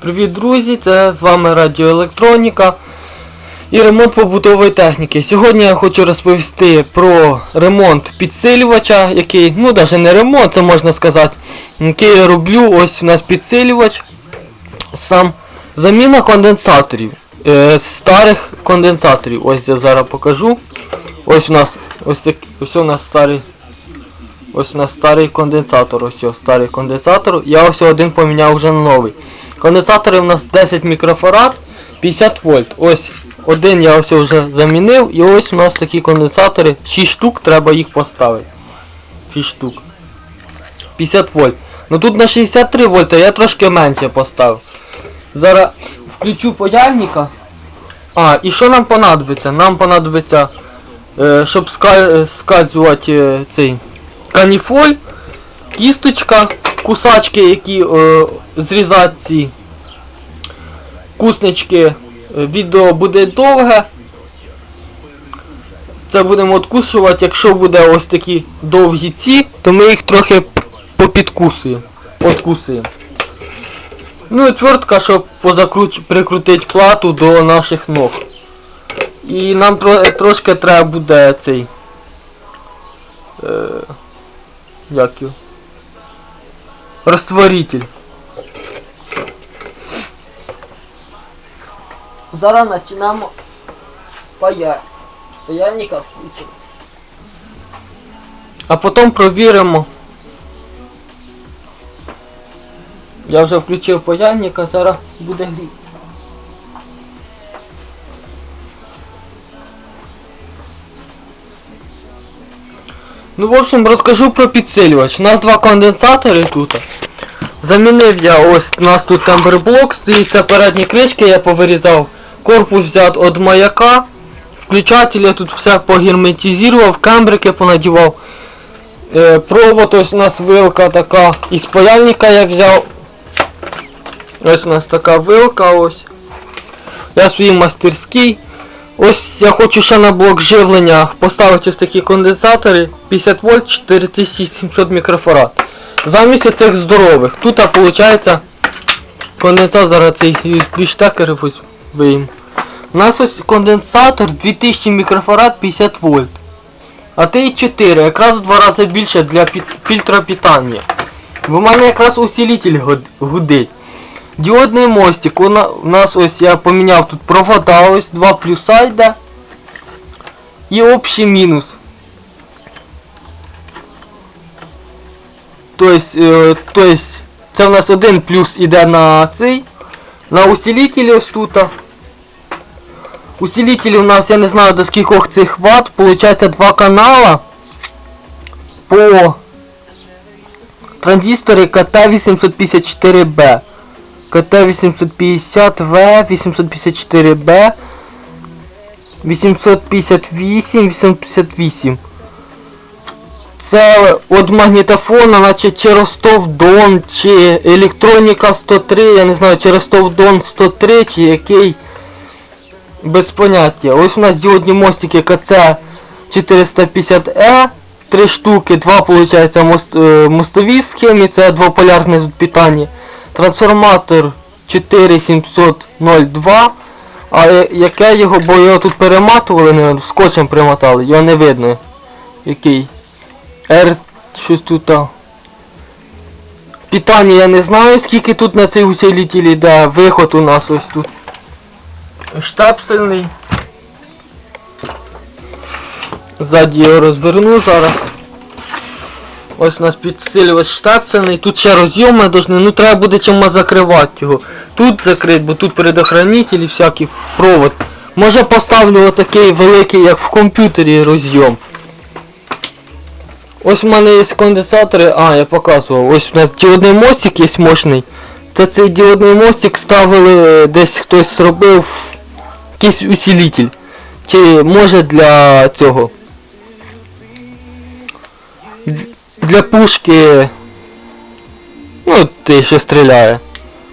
Привіт, друзі! Це з вами Радіоелектроніка і ремонт побутової техніки. Сьогодні я хочу розповісти про ремонт підсилювача, який, ну навіть не ремонт, це можна сказати, який я роблю. Ось у нас підсилювач, сам заміна конденсаторів, е, старих конденсаторів. Ось я зараз покажу. Ось у нас ось так, ось у нас старий. Ось у нас старий конденсатор, ось його старий конденсатор. Я ось один поміняв вже на новий. Конденсатори у нас 10 мікрофарад, 50 вольт. Ось один я ось вже замінив і ось у нас такі конденсатори, 6 штук, треба їх поставити. 6 штук. 50 вольт. Ну тут на 63 вольта я трошки менше поставив. Зараз включу паяльника. А, і що нам понадобиться? Нам понадобиться, е, щоб ска- скальзувати е, цей каніфоль, кісточка, кусачки, які е, зрізати ці куснички. Е, Відео буде довге. Це будемо откусувати, якщо буде ось такі довгі ці, то ми їх трохи попідкусуємо. Откусуємо. Ну і твердка, щоб позакруч... прикрутити плату до наших ног. І нам тро... трошки треба буде цей. Е... Як його? Растворитель. Зараз починаємо паять. Паяльника включимо. А потім провіримо. Я вже включив паяльника, зараз буде гріти. Ну, в общем, розкажу про підсилювач. У нас два конденсатори тут. Замінив я ось, у нас тут темберблок, стоїть це передні кришки, я повирізав. Корпус взят від маяка. Включатель я тут все погерметизував, камбрики понадівав. Е, провод, ось у нас вилка така із паяльника я взяв. Ось у нас така вилка ось. Я свій мастерський. Ось я хочу ще на блок живлення поставити ось такі конденсатори 50 вольт 4700 мікрофарад. Замість цих здорових. Тут виходить конденсатор цей USB штекер. У нас ось конденсатор 2000 мікрофарад 50 вольт. А Т4 якраз в два рази більше для фільтра питання. В мене якраз усилитель гудить. Діодний мостик, у у нас ось я поміняв тут провода, ось два плюса йде. І общий мінус. Тобто, е, тобто, це в нас один плюс іде на цей, на усилителі ось тут. Усилителі у нас, я не знаю до скількох цих ватт, получається два канала по транзисторі КТ-854Б. КТ-850В, 854Б, 858, 858. Це від магнітофона, наче чи Ростов Дон, чи Електроніка 103, я не знаю, чи Ростов Дон 103, чи який. Без поняття. Ось у нас діодні мостики КЦ 450E, три штуки, два, получається, мост, е, мостові схемі, це двополярне питання. Трансформатор 4702, а яке його, бо його тут перематували, не, скотчем примотали, його не видно. Який? R щось тут. Питання я не знаю, скільки тут на цей усилитель йде, виход у нас ось тут. Штапсельний. Ззаді його розверну зараз. Ось у нас підсилювач штапсельний. Тут ще розйоми должны, ну треба буде чимось закривати його. Тут закрити, бо тут предохранитель і всякий провод. Може поставлю отакий великий, як в комп'ютері розйом. Ось у мене є конденсатори, а, я показував. Ось у нас діодний мостик є мощний. Це цей діодний мостик ставили, десь хтось зробив якийсь усилитель. Чи може для цього? Для пушки. Ну, ти що стріляє.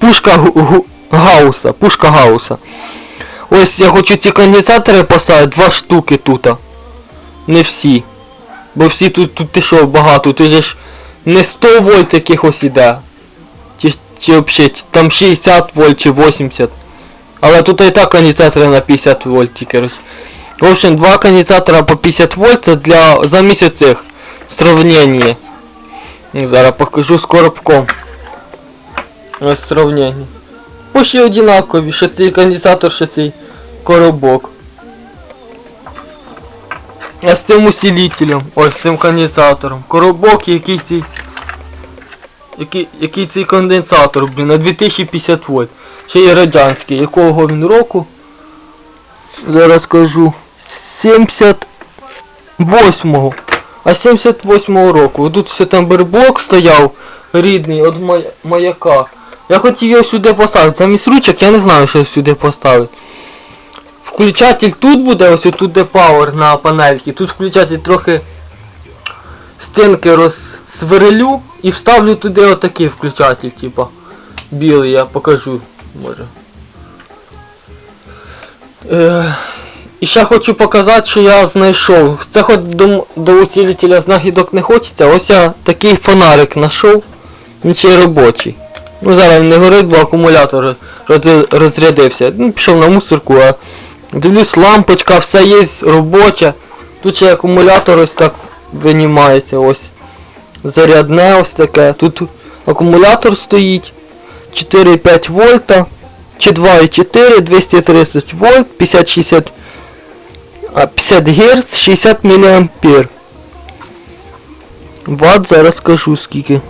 Пушка гу- Гауса, пушка Гауса. Ось я хочу ці конденсатори поставити, два штуки тут. Не всі. Бо всі тут, тут ти що багато, же ж не 100 вольт якихось іде. Чи, чи взагалі, там 60 вольт чи 80. Але тут і так конденсатори на 50 вольт тільки. В общем, два конденсатора по 50 вольт для за місяць цих сравнення. Ну, Зараз покажу з коробком. Ось сравнення. Почти одинакові, що цей конденсатор, що цей коробок. А з цим усилителем, ось з цим конденсатором. Коробок, який цей. Який, який цей конденсатор, блін, на 2050 вольт. Ще є радянський. Якого він року? Зараз скажу. 78-го. А 78-го року. Тут все там берблок стояв рідний від мая- маяка. Я хотів його сюди поставити. Замість ручок я не знаю, що сюди поставити. Включатель тут буде, ось тут де пауер на панельці. Тут включатель трохи стінки розсверлю і вставлю туди отакий включатель, типа. Білий, я покажу, може. Е, і ще хочу показати, що я знайшов. Це хоч до, до усилителя знахідок не хочеться, ось я такий фонарик знайшов. Він ще й робочий. Ну зараз не горить, бо акумулятор роз- розрядився. Ну, пішов на мусорку, а дивлюсь, лампочка, все є робоча. Тут ще акумулятор ось так винімається, ось. Зарядне ось таке. Тут акумулятор стоїть. 4,5 вольта. Чи 2,4, 230 вольт, 50-60 а 50 Гц, 60 мА. Ват зараз скажу скільки.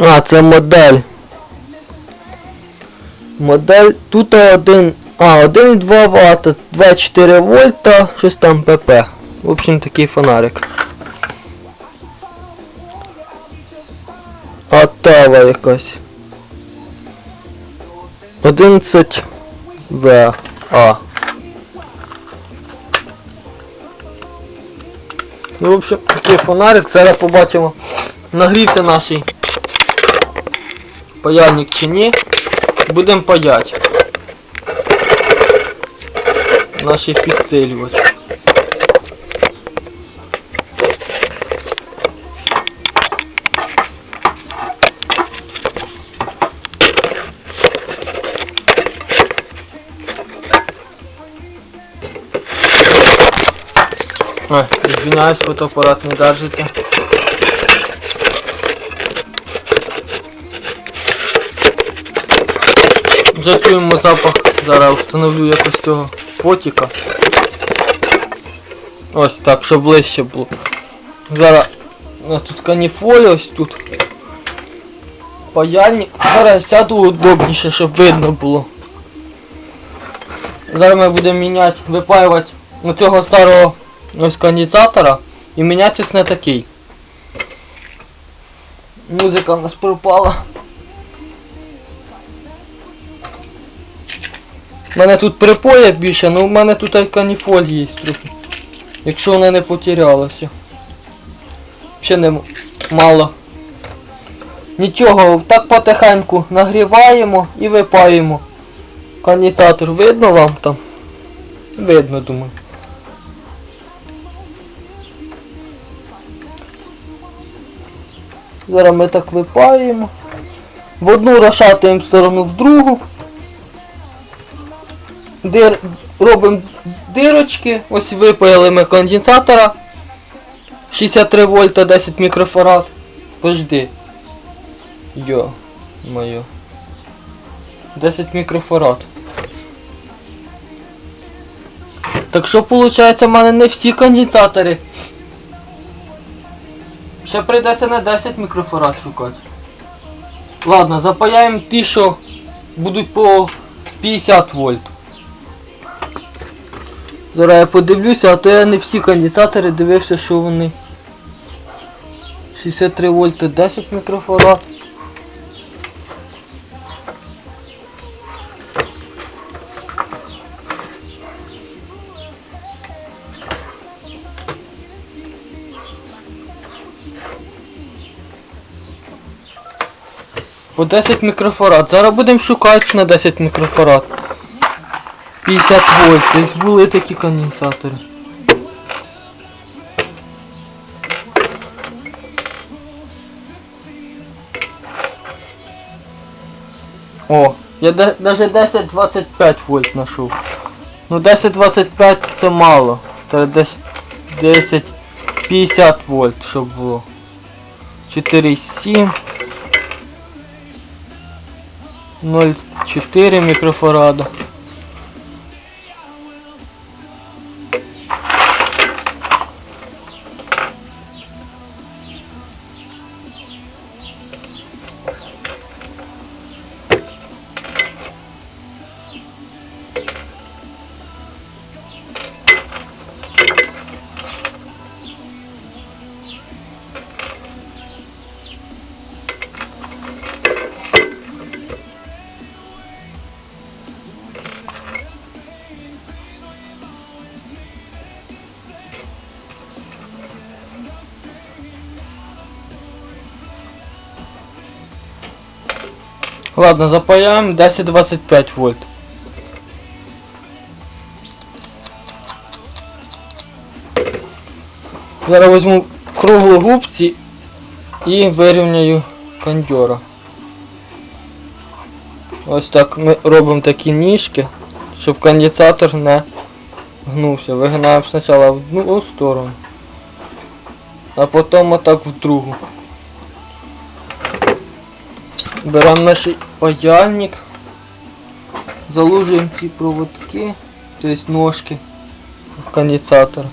А, це модель. Модель тут один. А, 1,2 Вт, 2,4 вольта, щось там pp. В общем такий фонарик. А тава якась. 11 В. А. Ну, в общем, такий фонарик, зараз побачимо, нагрівся наш паяльник чи ні. Будемо паяти. Наші підсилювач. Ой, извиняюсь, фотоаппарат не держится. Вже запах, зараз встановлю якось цього потіка. Ось так, щоб ближче було. Зараз у нас тут каніфоль, ось тут паяльник. Зараз сяду удобніше, щоб видно було. Зараз ми будемо міняти, випаювати у цього старого ось конденсатора і мінятись на такий. Музика в нас пропала. У мене тут припоя більше, але в мене тут каніфоль є трохи. Якщо вона не потерялася. Ще не мало. Нічого, так потихеньку нагріваємо і випаємо. Конденсатор видно вам там? Видно, думаю. Зараз ми так випаємо. В одну розшатуємо сторону, в другу. Дир... Робимо дирочки. Ось випаяли ми конденсатора. 63 вольта 10 мікрофарад. Пожди. Йо, моє. 10 мікрофарад. Так що виходить, в мене не всі конденсатори. Ще прийдеться на 10 мікрофорад шукати. Ладно, запаяємо ті, що будуть по 50 вольт. Зараз я подивлюся, а то я не всі конденсатори дивився, що вони 63 вольти 10 мікрофарад. По 10 мікрофарад. Зараз будемо шукати на 10 мікрофарад. 50 вольт. Десь були такі конденсатори. О, я даже 10-25 вольт знайшов. Ну 10-25 це мало. Це десь 10-50 вольт, щоб було. 4,7 0,4 мікрофарада. Ладно, запаяємо 10-25 вольт. Зараз візьму круглогубці і вирівняю кондьора. Ось так ми робимо такі ніжки, щоб конденсатор не гнувся. Вигинаємо спочатку в одну сторону, а потім отак в другу. Беремо наш паяльник, залужуємо ці проводки, тобто ножки в конденсатор.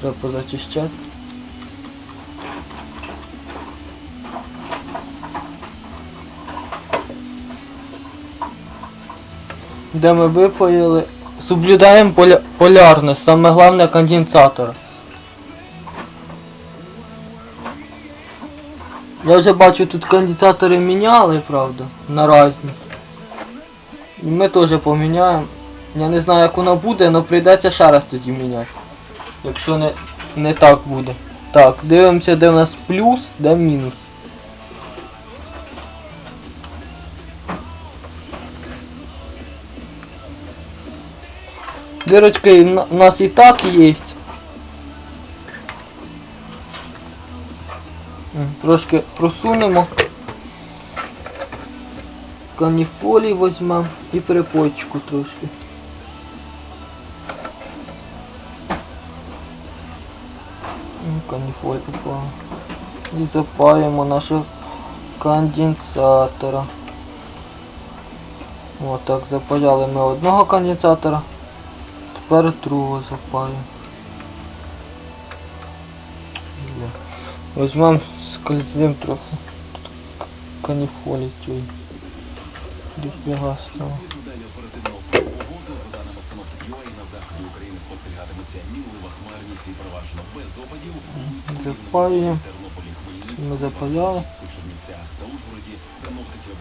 Треба позачищати. Де ми випаяли, соблюдаємо поля... полярність, саме головне конденсатор. Я вже бачу тут конденсатори міняли, правда, на разні. І ми теж поміняємо. Я не знаю як воно буде, але прийдеться ще раз тоді міняти. Якщо не, не так буде. Так, дивимося де в нас плюс, де мінус. Дырочка у нас и так есть. Трошки просунемо. Каніфолі візьмемо і припочку трошки. Каніфоль попала. І запаємо нашого конденсатора. Отак, запаяли ми одного конденсатора. Тепер другого запаю. Возьмем скользим трохи. Каніфолі цієї. Дофіга стало. Далі Ми запаяли.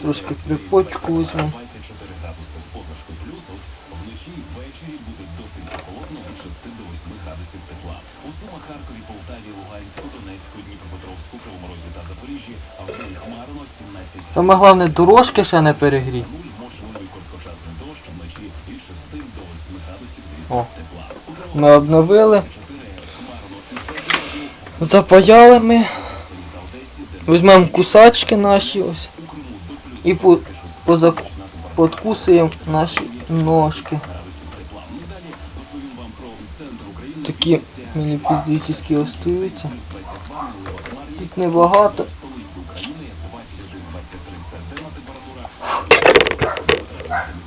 Трошки припочку температури візьмемо. 24 градуси з позначкою плюс, от вночі і ввечері буде досить прохолодно від 6 до 8 градусів тепла. У Сумах, Харкові, Полтаві, Луганську, Донецьку, Дніпропетровську, Кривоморозі та Запоріжжі, а в селі хмарно 17 Саме головне дорожки ще не перегріти. Нуль можливий короткочасний дощ вночі від 6 до 8 градусів О. Ми обновили. 4 хмарно і без Запаяли ми. Візьмемо кусачки наші ось. І по, подкусуємо наші ножки. Такі остаються. 22 милива хмарність. Тут небагато. Столиці України 21-23 це денна температура.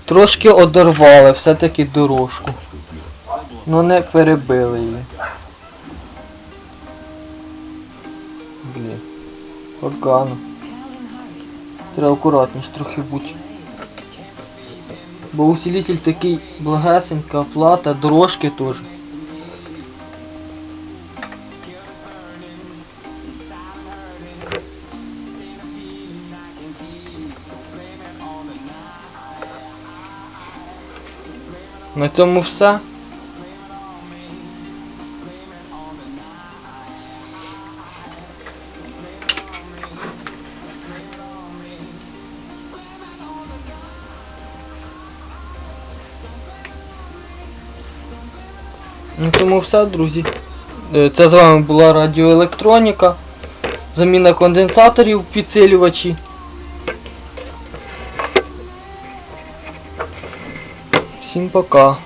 Трошки одорвали все-таки дорожку. Ну не перебили її. Блін. Погано. Треба акуратніше трохи бути. Бо усилитель такий благесенька плата, дорожки теж. На цьому все. На цьому все, друзі. Е, Це з вами була радіоелектроніка. Заміна конденсаторів підсилювачі. Всім пока.